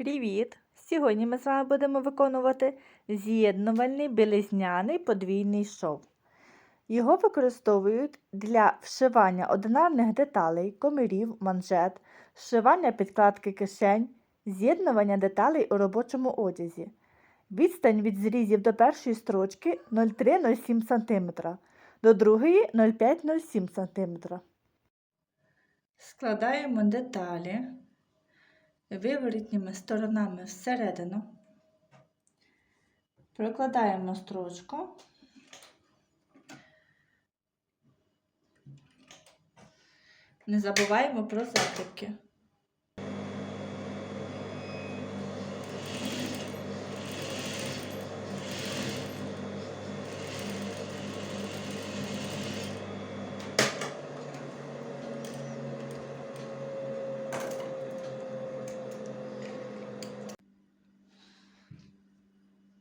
Привіт! Сьогодні ми з вами будемо виконувати з'єднувальний білизняний подвійний шов. Його використовують для вшивання одинарних деталей, комірів, манжет, вшивання підкладки кишень, з'єднування деталей у робочому одязі. Відстань від зрізів до першої строчки 0,3-0,7 см, до другої 0,5-0,7 см. Складаємо деталі виворітніми сторонами всередину, прокладаємо строчку, не забуваємо про закріпки.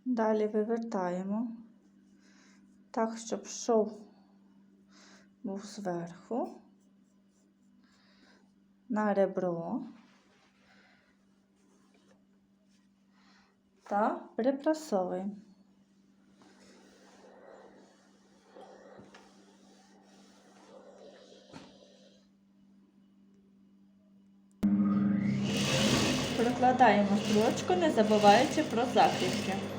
Далі вивертаємо так, щоб шов був зверху на ребро та припрасовуємо. Прокладаємо строчку, не забуваючи про закріпки.